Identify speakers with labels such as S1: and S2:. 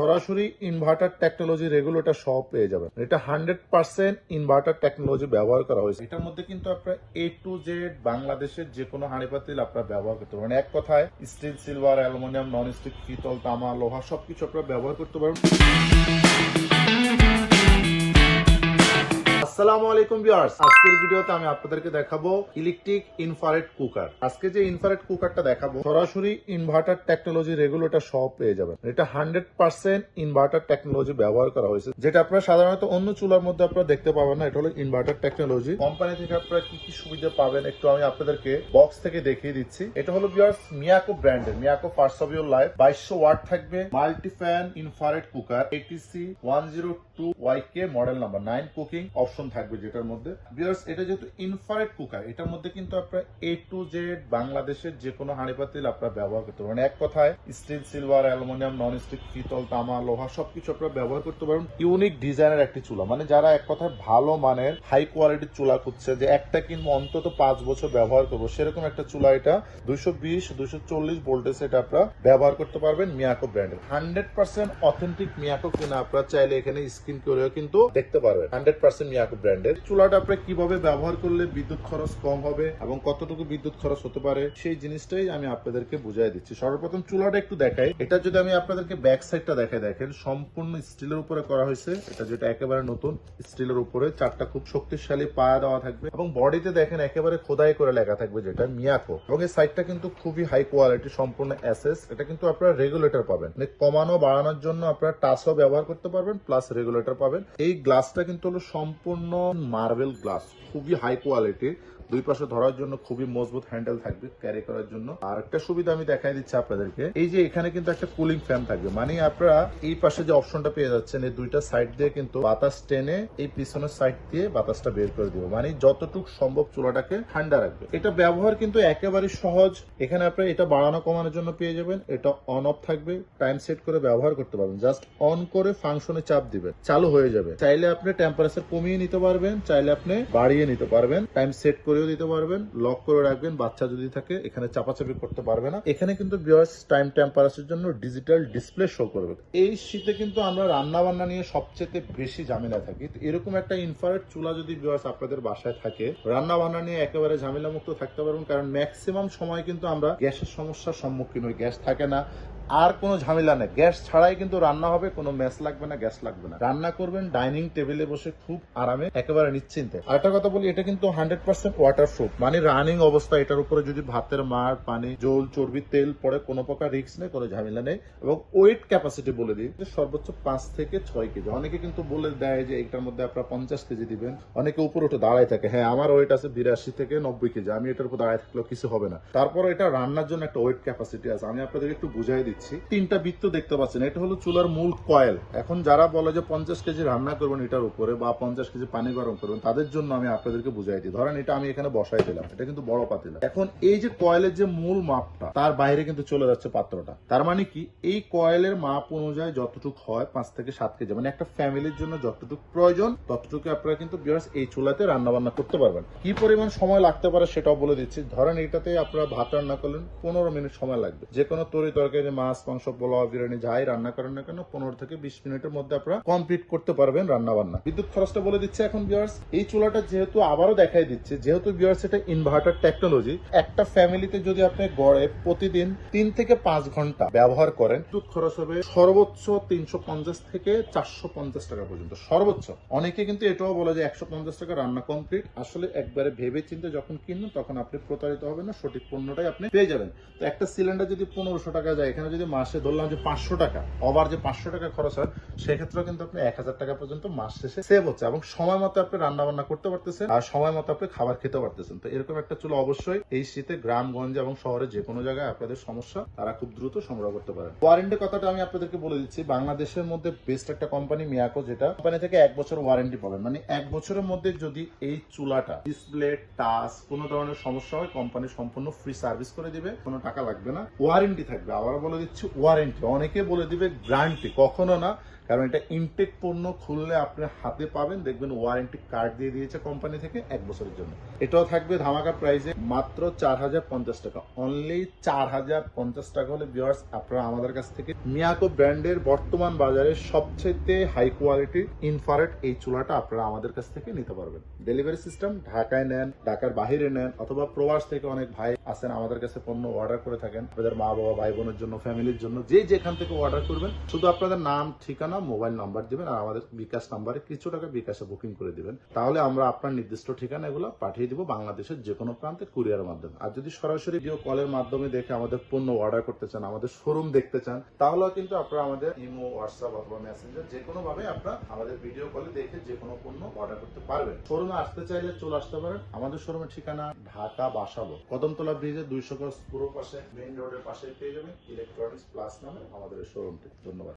S1: সরাসরি inverter technology regulator সহ পেয়ে যাবেন। এটা হান্ড্রেড পার্সেন্ট ইনভার্টার টেকনোলজি ব্যবহার করা হয়েছে। এটার মধ্যে কিন্তু আপনার এ টু জেড বাংলাদেশের যে কোনো হাঁড়ি পাতিল আপনারা ব্যবহার করতে পারেন। এক কথায় steel silver aluminium non stick পিতল তামা, লোহা, সবকিছু আপনারা ব্যবহার করতে পারেন আসসালামু আলাইকুম ভিউয়ার্স। আজকের ভিডিওতে আমি আপনাদেরকে দেখাবো ইলেকট্রিক ইনফ্রারেড কুকার। আজকে যে ইনফ্রারেড কুকারটা দেখাবো, সরাসরি ইনভার্টার টেকনোলজি রেগুলেটর সহ পেয়ে যাবেন। এটা হান্ড্রেড পার্সেন্ট ইনভার্টার টেকনোলজি ব্যবহার করা হয়েছে। যেটা আপনারা সাধারণত অন্য চুলার মধ্যে আপনারা দেখতে পাবেন না, এটা হলো ইনভার্টার টেকনোলজি। কোম্পানি থেকে আপনারা কি কি সুবিধা পাবেন একটু আমি আপনাদেরকে বক্স থেকে দেখিয়ে দিচ্ছি। এটা হলো ভিউয়ার্স মিয়াকো ব্র্যান্ডের, Miyako first of your life. বাইশশো ওয়াট থাকবে multi fan infrared cooker ATC one zero two YK model number nine cooking option থাকবে যেটার মধ্যে। ভিউয়ার্স এটা যেহেতু ইনফ্রারেড কুকার এটার মধ্যে কিন্তু আপনারা এ টু জেড বাংলাদেশের যে কোনো হাঁড়ি পাতিল আপনারা ব্যবহার করতে পারেন এক কথায় steel silver aluminium non stick পিতল, তামা, লোহা, সবকিছু আপনারা ব্যবহার করতে পারেন ইউনিক ডিজাইনের একটি চুলা। মানে যারা এক কথায় ভালো মানের হাই কোয়ালিটির চুলা খুঁজছে যে একটা কিনবো, অন্তত পাঁচ বছর ব্যবহার করব, সেরকম একটা চুলা এটা দুইশো বিশ, দুইশো চল্লিশ ভোল্টেজ এটা আপনারা ব্যবহার করতে পারবেন মিয়াকো ব্র্যান্ডের। হান্ড্রেড পার্সেন্ট অথেন্টিক মিয়াকো কিনা আপনারা চাইলে এখানে স্ক্রিন করেও কিন্তু দেখতে পারবেন। হান্ড্রেড পার্সেন্ট মিয়াকো ব্র্যান্ডের। চুলাটা আপনারা কীভাবে ব্যবহার করলে বিদ্যুৎ খরচ কম হবে এবং কতটুকু বিদ্যুৎ খরচ হতে পারে, সেই জিনিসটাই আমি আপনাদেরকে বুঝাই দিচ্ছি। সর্বপ্রথম চুলাটা একটু দেখাই। এটা যদি আমি আপনাদেরকে ব্যাক সাইডটা দেখাই, দেখেন, সম্পূর্ণ স্টিলের উপরে করা হয়েছে। এটা যেটা একেবারে নতুন স্টিলের উপরে। চারটা খুব শক্তিশালী পায়া দেওয়া থাকবে। এবং বডিতে দেখেন, একেবারে খোদাই করে লেখা থাকবে যেটা, মিয়াকো। এবং এই সাইডটা কিন্তু খুবই হাই কোয়ালিটি সম্পূর্ণ অ্যাসেস এটা কিন্তু আপনারা রেগুলেটর পাবেন। মানে কমানো, বাড়ানোর জন্য আপনারা টাচও ব্যবহার করতে পারবেন প্লাস রেগুলেটর পাবেন। এই গ্লাসটা কিন্তু হলো সম্পূর্ণ মার্বেল গ্লাস খুবই হাই কোয়ালিটির দুই পাশে ধরার জন্য খুবই মজবুত হ্যান্ডেল থাকবে, ক্যারি করার জন্য। আর একটা সুবিধা আমি দেখাই দিচ্ছি আপনাদেরকে, এই যে এখানে কিন্তু একটা কুলিং ফ্যান থাকবে। মানে আপনারা এই পাশে যে অপশনটা পেয়ে যাচ্ছেন, এই দুইটা সাইড দিয়ে কিন্তু বাতাস টেনে এই পিছনের সাইড দিয়ে বাতাসটা বের করে দিবে। মানে যতটুক সম্ভব চুলাটাকে ঠান্ডা রাখবে। এটা ব্যবহার কিন্তু একেবারে সহজ। এখানে আপনি এটা বাড়ানো কমানোর জন্য পেয়ে যাবেন। এটা অন অফ থাকবে। টাইম সেট করে ব্যবহার করতে পারবেন। জাস্ট অন করে ফাংশনে চাপ দিবেন। চালু হয়ে যাবে। চাইলে আপনি টেম্পারেচার কমিয়ে নিতে পারবেন, চাইলে আপনি বাড়িয়ে নিতে পারবেন। টাইম সেট করেও দিতে পারবেন লক করে রাখবেন, বাচ্চা যদি থাকে, এখানে চাপাচাপি করতে পারবে না। এখানে কিন্তু বিয়ার্স টাইম টেম্পারেচার জন্য ডিজিটাল ডিসপ্লে শো করবে। এই শীতে কিন্তু আমরা রান্না বান্না নিয়ে সবচেয়ে বেশি ঝামেলা থাকি। এরকম একটা ইনফ্রারেড চুলা যদি বিয়ার্স আপনাদের বাসায় থাকে রান্না বান্না নিয়ে একেবারে ঝামেলা মুক্ত থাকতে পারবেন, কারণ ম্যাক্সিমাম সময় কিন্তু আমরা গ্যাসের সমস্যার সম্মুখীন হই। গ্যাস থাকে না আর কোনো ঝামেলা নেই। গ্যাস ছাড়াই কিন্তু রান্না হবে, কোনো ম্যাচ লাগবে না গ্যাস লাগবে না। রান্না করবেন ডাইনিং টেবিলে বসে খুব আরামে, একেবারে নিশ্চিন্তে। আরেকটা কথা বলি, এটা কিন্তু হান্ড্রেড পার্সেন্ট ওয়াটার প্রুফ মানে রানিং অবস্থা, এটার উপরে যদি ভাতের মার, পানি, জল, চর্বি, তেল পড়ে, কোনো প্রকার রিস্ক নেই, কোনো ঝামেলা নেই। এবং ওয়েট ক্যাপাসিটি বলে দিই সর্বোচ্চ পাঁচ থেকে ছয় কেজি। অনেকে কিন্তু বলে দেয় যে এটার মধ্যে আপনারা পঞ্চাশ কেজি দিবেন। অনেকে উপরে উঠে দাঁড়ায় থাকে হ্যাঁ আমার ওয়েট আছে বিরাশি থেকে নব্বই কেজি, আমি এটার উপর দাঁড়ায় থাকলেও কিছু হবে না। তারপর এটা রান্নার জন্য একটা ওয়েট ক্যাপাসিটি আছে। আমি আপনাদের একটু বুঝাই দিচ্ছি। তিনটা বৃত্ত দেখতে পাচ্ছেন, এটা হলো চুলার মূল কয়েল। এখন যারা বলে যে পঞ্চাশ কেজি রান্না করবেন এটার উপরে বা পঞ্চাশ কেজি পানি গরম করবেন, তাদের জন্য আমি আপনাদেরকে বুঝাই দিই। ধরেন এটা আমি এখানে বসাই দিলাম, এটা কিন্তু বড় পাতিলা। এখন এই যে কয়েলের যে মূল মাপটা, তার বাইরে কিন্তু চলে যাচ্ছে পাত্রটা। তার মানে কি? এই কয়েলের মাপ অনুযায়ী যতটুকু হয় পাঁচ থেকে সাত কেজি মানে একটা ফ্যামিলির জন্য যতটুকু প্রয়োজন, ততটুকু আপনারা কিন্তু এই চুলাতে রান্না বান্না করতে পারবেন। কি পরিমাণ সময় লাগতে পারে সেটাও বলে দিচ্ছি। ধরেন এটাতে আপনারা ভাত রান্না করলেন, পনেরো মিনিট সময় লাগবে। যে কোনো তরি তরকারি মাছ, মাংস, পোলাও, বিরিয়ানি যাই রান্না করেন না কেন, পনেরো থেকে বিশ মিনিটের মধ্যে আপনারা কমপ্লিট করতে পারবেন রান্না বান্না বিদ্যুৎ খরচটা বলে দিচ্ছে এখন বিয়ার্স এই চুলাটা যেহেতু আবারও দেখাই দিচ্ছে, যেহেতু বিয়ার্স এটা ইনভার্টার টেকনোলজি একটা ফ্যামিলিতে যদি আপনি গড়ে প্রতিদিন তিন থেকে পাঁচ ঘণ্টা ব্যবহার করেন, বিদ্যুৎ খরচ হবে সর্বোচ্চ তিনশো পঞ্চাশ থেকে চারশো পঞ্চাশ টাকা পর্যন্ত। সর্বোচ্চ। অনেকে কিন্তু এটাও বলে যে একশো পঞ্চাশ টাকা রান্না কমপ্লিট আসলে একবারে ভেবে চিন্তে যখন কিনবেন, তখন আপনি প্রতারিত হবেন না, সঠিক পণ্যটাই আপনি পেয়ে যাবেন। তো একটা সিলিন্ডার যদি পনেরোশো টাকা যায়, এখানে যদি মাসে ধরলাম যে পাঁচশো টাকা ওভার যে পাঁচশো টাকা খরচ হয়, সেক্ষেত্রেও কিন্তু আপনি এক হাজার টাকা পর্যন্ত মাস শেষে সেভ হচ্ছে এবং সময় মতো আপনি রান্না বান্না করতে পারতেছেন আর সময় মতো আপনি খাবার খেতে পারতেছেন। তো এরকম একটা চুলো অবশ্যই এই শীতে গ্রামগঞ্জ এবং শহরে যে কোনো জায়গায় আপনাদের সমস্যা, তারা খুব দ্রুত সংগ্রহ করতে পারেন। ওয়ারেন্টি কথাটা আমি আপনাদেরকে বলে দিচ্ছি, বাংলাদেশের মধ্যে বেস্ট একটা কোম্পানি মিয়াকো যেটা কোম্পানি থেকে এক বছর ওয়ারেন্টি পাবেন। মানে এক বছরের মধ্যে যদি এই চুলাটা ডিসপ্লে টাচ কোনো ধরনের সমস্যা হয় কোম্পানি সম্পূর্ণ ফ্রি সার্ভিস করে দিবে, কোনো টাকা লাগবে না। ওয়ারেন্টি থাকবে। আবার বলে দিচ্ছি ওয়ারেন্টি অনেকে বলে দিবে গ্যারান্টি কখনো না। কারণ এটা ইনটেক পণ্য খুললে আপনি হাতে পাবেন, দেখবেন ওয়ারেন্টি কার্ড দিয়ে দিয়েছে কোম্পানি থেকে এক বছরের জন্য। এটাও থাকবে ধামাকা প্রাইসে মাত্র চার হাজার পঞ্চাশ টাকা। অনলি চার হাজার পঞ্চাশ টাকা হলে ভিউয়ার্স আপনারা আমাদের কাছ থেকে মিয়াকো ব্র্যান্ডের বর্তমান বাজারে সবচেয়ে হাই কোয়ালিটির ইনফারেট এই চুলাটা আপনারা আমাদের কাছ থেকে নিতে পারবেন। ডেলিভারি সিস্টেম ঢাকায় নেন, ঢাকার বাহিরে নেন, অথবা প্রবাস থেকে অনেক ভাই আছেন আমাদের কাছে পণ্য অর্ডার করে থাকেন। আপনাদের মা বাবা ভাই বোনের জন্য ফ্যামিলির জন্য, যে যেখান থেকে অর্ডার করবেন, শুধু আপনাদের নাম, ঠিকানা মোবাইল নাম্বার দিবেন আর আমাদের বিকাশ নাম্বারে কিছু টাকা বিকাশে বুকিং করে দিবেন। তাহলে আমরা আপনার নির্দিষ্ট ঠিকানা এগুলো পাঠিয়ে দিব বাংলাদেশের যে কোনো প্রান্তে কুরিয়ারের মাধ্যমে। আর যদি সরাসরি ভিডিও কলের মাধ্যমে দেখে আমাদের পণ্য অর্ডার করতে চান, আমাদের শোরুম দেখতে চান, তাহলেও কিন্তু আপনারা আমাদের ইমো হোয়াটসঅ্যাপ অথবা মেসেঞ্জার যে কোনো ভাবে আপনারা আমাদের ভিডিও কলে দেখে যে কোনো পণ্য অর্ডার করতে পারবেন। শোরুমে আসতে চাইলে চলে আসতে পারেন। আমাদের শোরুমের ঠিকানা ঢাকা বাসাবো। কদমতলা ব্রিজের দুইশো গজ পুরো পাশে মেইন রোডের পাশে পেয়ে যাবেন। ইলেকট্রনিক্স প্লাস নামে আমাদের শোরুমটি ধন্যবাদ।